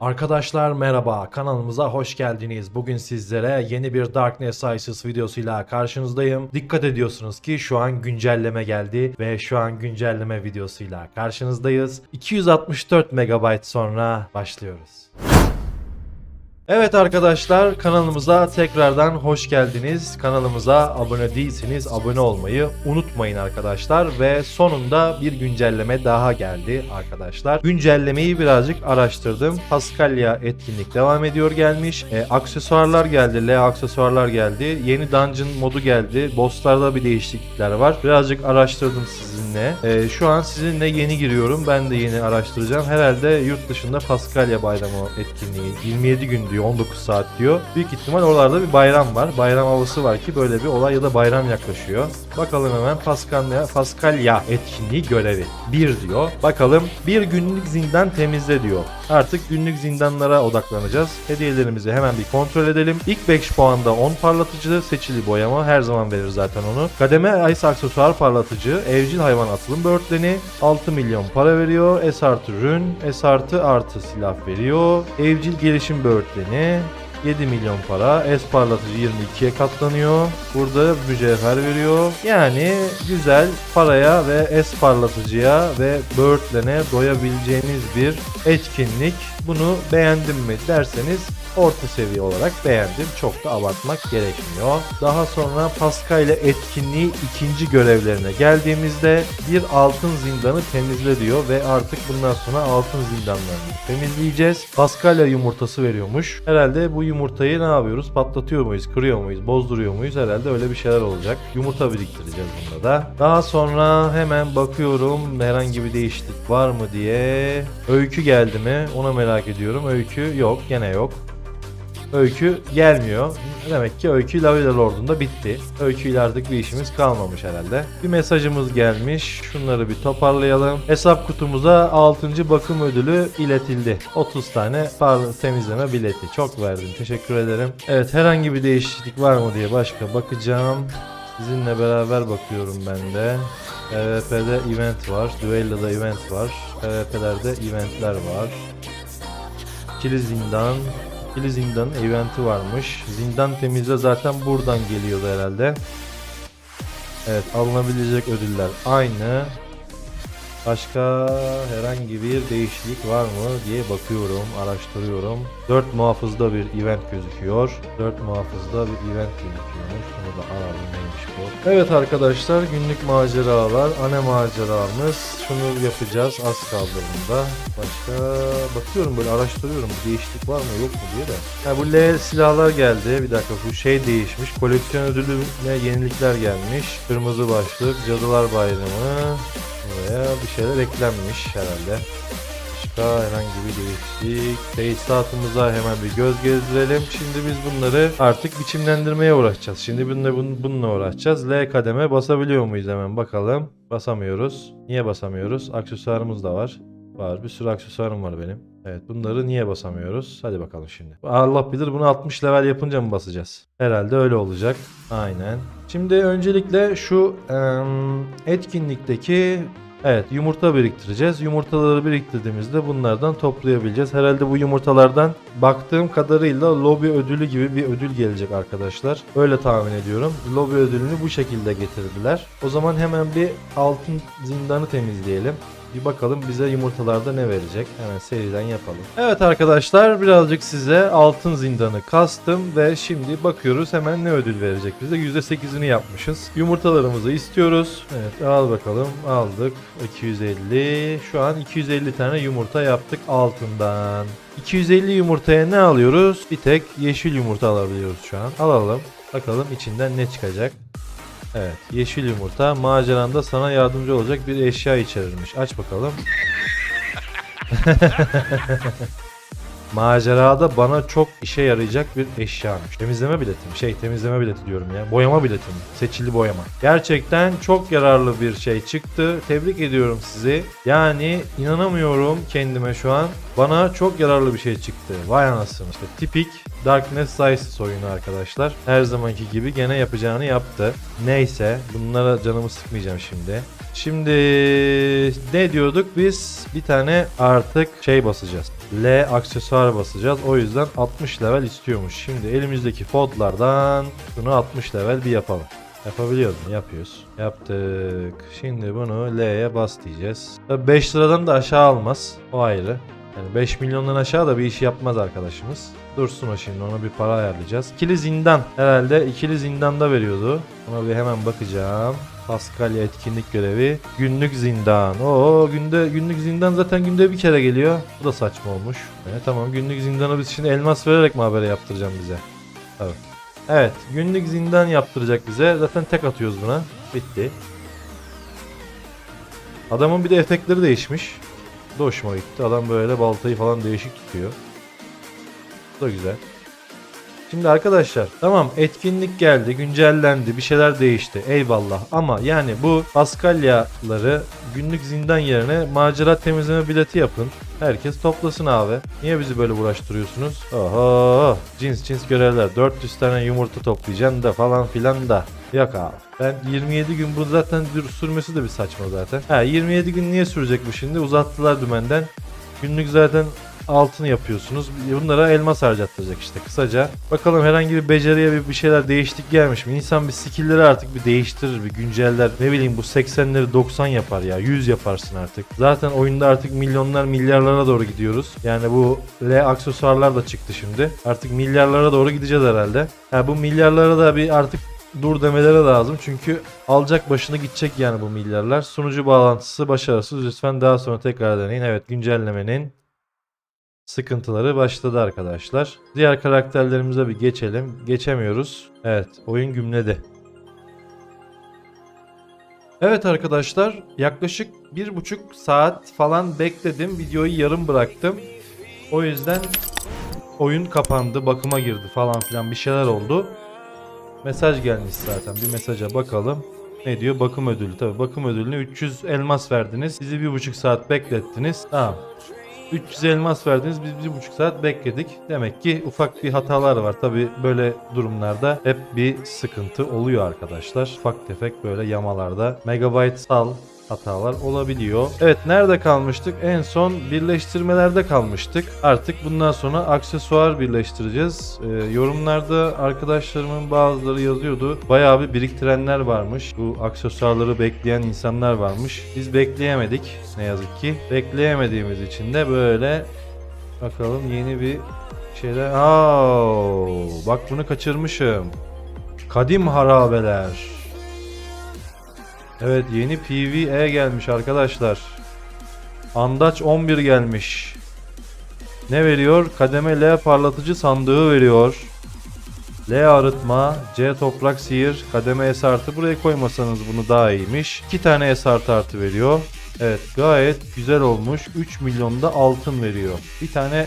Arkadaşlar merhaba kanalımıza hoş geldiniz. Bugün sizlere yeni bir Darkness Isis videosuyla karşınızdayım. Dikkat ediyorsunuz ki şu an güncelleme geldi ve şu an güncelleme videosuyla karşınızdayız. 264 MB sonra başlıyoruz. Evet arkadaşlar kanalımıza tekrardan hoş geldiniz. Kanalımıza abone değilseniz abone olmayı unutmayın arkadaşlar. Ve sonunda bir güncelleme daha geldi arkadaşlar. Güncellemeyi birazcık araştırdım. Paskalya etkinlik devam ediyor gelmiş. E, aksesuarlar geldi. L aksesuarlar geldi. Yeni dungeon modu geldi. Bosslarda bir değişiklikler var. Birazcık araştırdım sizinle. E, şu an sizinle yeni giriyorum. Ben de yeni araştıracağım. Herhalde yurt dışında Paskalya bayramı etkinliği 27 gün diyor 19 saat diyor. Büyük ihtimal oralarda bir bayram var. Bayram havası var ki böyle bir olay ya da bayram yaklaşıyor. Bakalım hemen Paskalya, Paskalya etkinliği görevi. 1 diyor. Bakalım bir günlük zindan temizle diyor. Artık günlük zindanlara odaklanacağız. Hediyelerimizi hemen bir kontrol edelim. İlk 5 puanda 10 parlatıcı seçili boyama her zaman verir zaten onu. Kademe Ice aksesuar parlatıcı, evcil hayvan atılım böğürtleni 6 milyon para veriyor. S artı rün, S artı artı silah veriyor. Evcil gelişim böğürtleni 7 milyon para. S parlatıcı 22'ye katlanıyor. Burada mücevher veriyor. Yani güzel paraya ve S parlatıcıya ve böğürtlene doyabileceğiniz bir etkinlik. Bunu beğendim mi derseniz orta seviye olarak beğendim. Çok da abartmak gerekmiyor. Daha sonra Pascal ile etkinliği ikinci görevlerine geldiğimizde bir altın zindanı temizle diyor ve artık bundan sonra altın zindanlarını temizleyeceğiz. Paskalya yumurtası veriyormuş. Herhalde bu yumurtayı ne yapıyoruz? Patlatıyor muyuz? Kırıyor muyuz? Bozduruyor muyuz? Herhalde öyle bir şeyler olacak. Yumurta biriktireceğiz bunda da. Daha sonra hemen bakıyorum herhangi bir değişiklik var mı diye. Öykü geldi mi? Ona merak ediyorum. Öykü yok. Gene yok. Öykü gelmiyor. Demek ki Öykü Lavida Lord'unda bitti. Öykü ile artık bir işimiz kalmamış herhalde. Bir mesajımız gelmiş. Şunları bir toparlayalım. Hesap kutumuza 6. bakım ödülü iletildi. 30 tane parlı temizleme bileti. Çok verdim. Teşekkür ederim. Evet herhangi bir değişiklik var mı diye başka bakacağım. Sizinle beraber bakıyorum ben de. PvP'de event var. Duello'da event var. PvP'lerde eventler var. İkili zindan. İkili zindan eventi varmış. Zindan temizle zaten buradan geliyordu herhalde. Evet alınabilecek ödüller aynı. Başka herhangi bir değişiklik var mı diye bakıyorum, araştırıyorum. 4 muhafızda bir event gözüküyor. 4 muhafızda bir event gözüküyormuş. Bunu Evet arkadaşlar günlük maceralar, ana maceramız. Şunu yapacağız az kaldı bunda. Başka bakıyorum böyle araştırıyorum bir değişiklik var mı yok mu diye de. Ha bu L silahlar geldi. Bir dakika bu şey değişmiş. Koleksiyon ödülüne yenilikler gelmiş. Kırmızı başlık, Cadılar Bayramı. Buraya bir şeyler eklenmiş herhalde. Başka herhangi bir değişiklik. Tesisatımıza hemen bir göz gezdirelim. Şimdi biz bunları artık biçimlendirmeye uğraşacağız. Şimdi bununla, bun- bununla uğraşacağız. L kademe basabiliyor muyuz hemen bakalım. Basamıyoruz. Niye basamıyoruz? Aksesuarımız da var. Var. Bir sürü aksesuarım var benim. Evet bunları niye basamıyoruz? Hadi bakalım şimdi. Allah bilir bunu 60 level yapınca mı basacağız? Herhalde öyle olacak. Aynen. Şimdi öncelikle şu etkinlikteki Evet yumurta biriktireceğiz. Yumurtaları biriktirdiğimizde bunlardan toplayabileceğiz. Herhalde bu yumurtalardan baktığım kadarıyla lobi ödülü gibi bir ödül gelecek arkadaşlar. Öyle tahmin ediyorum. Lobi ödülünü bu şekilde getirdiler. O zaman hemen bir altın zindanı temizleyelim. Bir bakalım bize yumurtalarda ne verecek. Hemen seriden yapalım. Evet arkadaşlar birazcık size altın zindanı kastım ve şimdi bakıyoruz hemen ne ödül verecek bize. %8'ini yapmışız. Yumurtalarımızı istiyoruz. Evet al bakalım aldık. 250. Şu an 250 tane yumurta yaptık altından. 250 yumurtaya ne alıyoruz? Bir tek yeşil yumurta alabiliyoruz şu an. Alalım. Bakalım içinden ne çıkacak. Evet, yeşil yumurta maceranda sana yardımcı olacak bir eşya içerirmiş. Aç bakalım. Macerada bana çok işe yarayacak bir eşyamış. Temizleme bileti mi? Şey temizleme bileti diyorum ya. Boyama bileti mi? Seçili boyama. Gerçekten çok yararlı bir şey çıktı. Tebrik ediyorum sizi. Yani inanamıyorum kendime şu an. Bana çok yararlı bir şey çıktı. Vay anasını. İşte tipik Darkness Rises oyunu arkadaşlar. Her zamanki gibi gene yapacağını yaptı. Neyse bunlara canımı sıkmayacağım şimdi. Şimdi ne diyorduk biz? Bir tane artık şey basacağız. L aksesuar basacağız. O yüzden 60 level istiyormuş. Şimdi elimizdeki fodlardan bunu 60 level bir yapalım. Yapabiliyoruz mu? Yapıyoruz. Yaptık. Şimdi bunu L'ye bas diyeceğiz. Tabii 5 liradan da aşağı almaz. O ayrı. Yani 5 milyondan aşağı da bir iş yapmaz arkadaşımız. Dursun o şimdi ona bir para ayarlayacağız. İkili zindan herhalde ikili zindanda veriyordu. Ona bir hemen bakacağım. Paskalya etkinlik görevi. Günlük zindan. Oo günde günlük zindan zaten günde bir kere geliyor. Bu da saçma olmuş. Evet, tamam günlük zindanı biz şimdi elmas vererek mi habere yaptıracağım bize? Evet. Evet günlük zindan yaptıracak bize. Zaten tek atıyoruz buna. Bitti. Adamın bir de efektleri değişmiş. Da hoşuma gitti. Adam böyle baltayı falan değişik tutuyor. Bu da güzel. Şimdi arkadaşlar tamam etkinlik geldi, güncellendi, bir şeyler değişti. Eyvallah ama yani bu Paskalyaları günlük zindan yerine macera temizleme bileti yapın. Herkes toplasın abi. Niye bizi böyle uğraştırıyorsunuz? Oho cins cins görevler. 400 tane yumurta toplayacaksın da falan filan da. Yok abi. Ben 27 gün bu zaten sürmesi de bir saçma zaten. Ha 27 gün niye sürecek bu şimdi? Uzattılar dümenden. Günlük zaten altın yapıyorsunuz. Bunlara elmas harcattıracak işte kısaca. Bakalım herhangi bir beceriye bir, bir şeyler değiştik gelmiş mi? İnsan bir skill'leri artık bir değiştirir, bir günceller. Ne bileyim bu 80'leri 90 yapar ya. 100 yaparsın artık. Zaten oyunda artık milyonlar milyarlara doğru gidiyoruz. Yani bu L aksesuarlar da çıktı şimdi. Artık milyarlara doğru gideceğiz herhalde. Ha bu milyarlara da bir artık dur demeleri lazım. Çünkü alacak başını gidecek yani bu milyarlar. Sunucu bağlantısı başarısız. Lütfen daha sonra tekrar deneyin. Evet güncellemenin sıkıntıları başladı arkadaşlar. Diğer karakterlerimize bir geçelim. Geçemiyoruz. Evet oyun gümledi. Evet arkadaşlar yaklaşık bir buçuk saat falan bekledim. Videoyu yarım bıraktım. O yüzden oyun kapandı, bakıma girdi falan filan bir şeyler oldu. Mesaj gelmiş zaten. Bir mesaja bakalım. Ne diyor? Bakım ödülü. Tabii bakım ödülüne 300 elmas verdiniz. Bizi bir buçuk saat beklettiniz. Tamam. 300 elmas verdiniz. Biz bir buçuk saat bekledik. Demek ki ufak bir hatalar var. Tabii böyle durumlarda hep bir sıkıntı oluyor arkadaşlar. Ufak tefek böyle yamalarda megabaytsal hatalar olabiliyor. Evet nerede kalmıştık? En son birleştirmelerde kalmıştık. Artık bundan sonra aksesuar birleştireceğiz. Ee, yorumlarda arkadaşlarımın bazıları yazıyordu. Bayağı bir biriktirenler varmış. Bu aksesuarları bekleyen insanlar varmış. Biz bekleyemedik ne yazık ki. Bekleyemediğimiz için de böyle bakalım yeni bir şeyler. Aa, bak bunu kaçırmışım. Kadim harabeler. Evet yeni PvE gelmiş arkadaşlar. Andaç 11 gelmiş. Ne veriyor? Kademe L parlatıcı sandığı veriyor. L arıtma, C toprak sihir, kademe S artı buraya koymasanız bunu daha iyiymiş. 2 tane S artı artı veriyor. Evet gayet güzel olmuş. 3 milyonda altın veriyor. Bir tane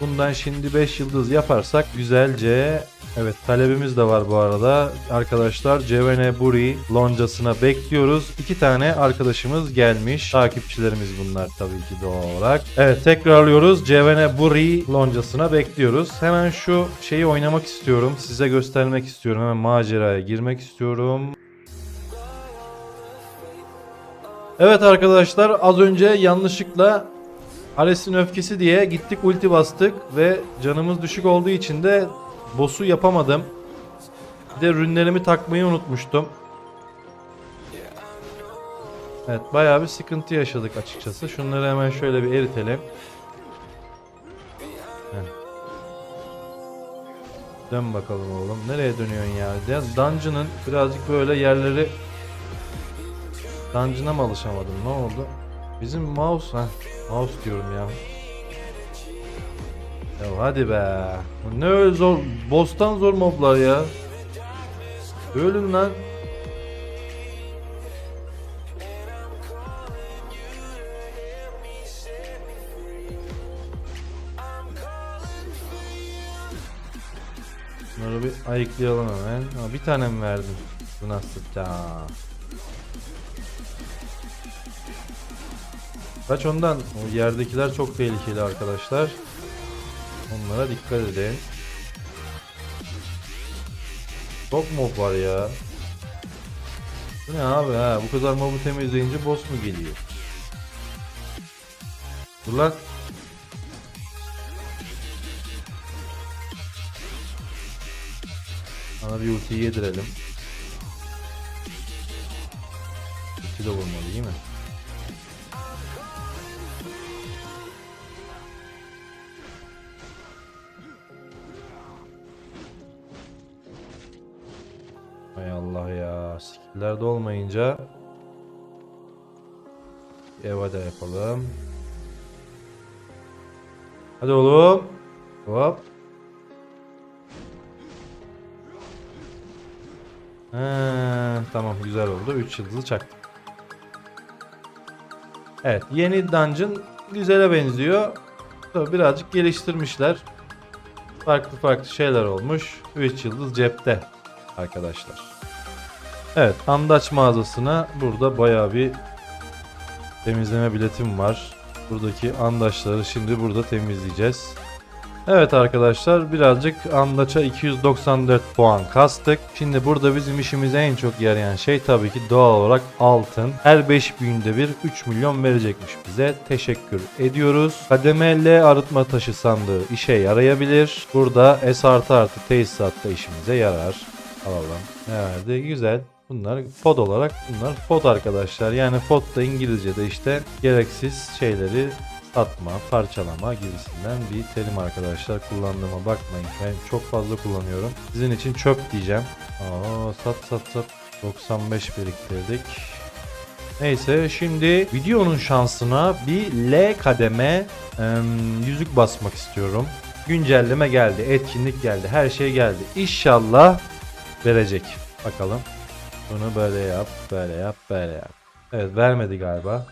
bundan şimdi 5 yıldız yaparsak güzelce Evet talebimiz de var bu arada. Arkadaşlar Cevene Buri loncasına bekliyoruz. İki tane arkadaşımız gelmiş. Takipçilerimiz bunlar tabii ki doğal olarak. Evet tekrarlıyoruz. Cevene Buri loncasına bekliyoruz. Hemen şu şeyi oynamak istiyorum. Size göstermek istiyorum. Hemen maceraya girmek istiyorum. Evet arkadaşlar az önce yanlışlıkla Ares'in öfkesi diye gittik ulti bastık ve canımız düşük olduğu için de boss'u yapamadım. Bir de rünlerimi takmayı unutmuştum. Evet bayağı bir sıkıntı yaşadık açıkçası. Şunları hemen şöyle bir eritelim. Dön bakalım oğlum. Nereye dönüyorsun ya Dungeon'ın birazcık böyle yerleri Dungeon'a mı alışamadım? Ne oldu? Bizim mouse ha mouse diyorum ya. Ya hadi be. Ne öyle zor. Boss'tan zor moblar ya. Ölün lan. Bunları bir ayıklayalım hemen. Ha, bir tane mi verdin? Bu nasıl ya? Kaç ondan? O yerdekiler çok tehlikeli arkadaşlar. Onlara dikkat edin. Çok mob var ya. Bu ne abi ha? Bu kadar mobu temizleyince boss mu geliyor? Dur lan. Sana bir ultiyi yedirelim. Ulti de vurmalı değil mi? Skill'lerde olmayınca Eva da yapalım. Hadi oğlum. Hop. Ha, tamam güzel oldu. 3 yıldızı çaktık. Evet yeni dungeon güzele benziyor. Tabii birazcık geliştirmişler. Farklı farklı şeyler olmuş. 3 yıldız cepte arkadaşlar. Evet andaç mağazasına burada bayağı bir temizleme biletim var. Buradaki andaçları şimdi burada temizleyeceğiz. Evet arkadaşlar birazcık andaça 294 puan kastık. Şimdi burada bizim işimize en çok yarayan şey tabii ki doğal olarak altın. Her 5 günde bir 3 milyon verecekmiş bize. Teşekkür ediyoruz. Kademe L arıtma taşı sandığı işe yarayabilir. Burada S artı artı tesisat da işimize yarar. Alalım. Ne verdi? Güzel. Bunlar pod olarak bunlar pod arkadaşlar. Yani pod da İngilizce'de işte gereksiz şeyleri satma, parçalama gibisinden bir terim arkadaşlar. Kullandığıma bakmayın. Ben çok fazla kullanıyorum. Sizin için çöp diyeceğim. Aa, sat sat sat. 95 biriktirdik. Neyse şimdi videonun şansına bir L kademe em, yüzük basmak istiyorum. Güncelleme geldi, etkinlik geldi, her şey geldi. İnşallah verecek. Bakalım. Bunu böyle yap, böyle yap, böyle yap. Evet vermedi galiba.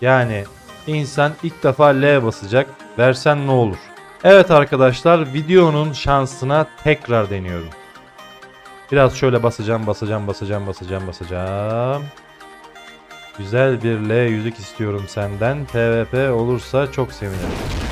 Yani insan ilk defa L basacak. Versen ne olur? Evet arkadaşlar videonun şansına tekrar deniyorum. Biraz şöyle basacağım, basacağım, basacağım, basacağım, basacağım. Güzel bir L yüzük istiyorum senden. PvP olursa çok sevinirim.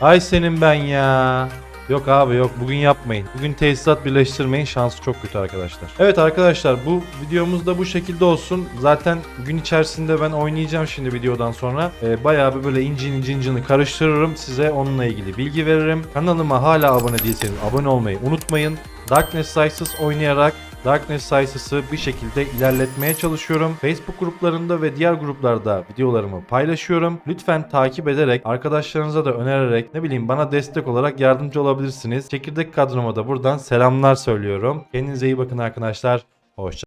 Ay senin ben ya. Yok abi yok bugün yapmayın. Bugün tesisat birleştirmeyin şansı çok kötü arkadaşlar. Evet arkadaşlar bu videomuz da bu şekilde olsun. Zaten gün içerisinde ben oynayacağım şimdi videodan sonra. Ee, bayağı bir böyle incin incin incini karıştırırım. Size onunla ilgili bilgi veririm. Kanalıma hala abone değilseniz abone olmayı unutmayın. Darkness Sizes oynayarak Darkness Sizes'ı bir şekilde ilerletmeye çalışıyorum. Facebook gruplarında ve diğer gruplarda videolarımı paylaşıyorum. Lütfen takip ederek, arkadaşlarınıza da önererek, ne bileyim bana destek olarak yardımcı olabilirsiniz. Çekirdek kadroma da buradan selamlar söylüyorum. Kendinize iyi bakın arkadaşlar. Hoşça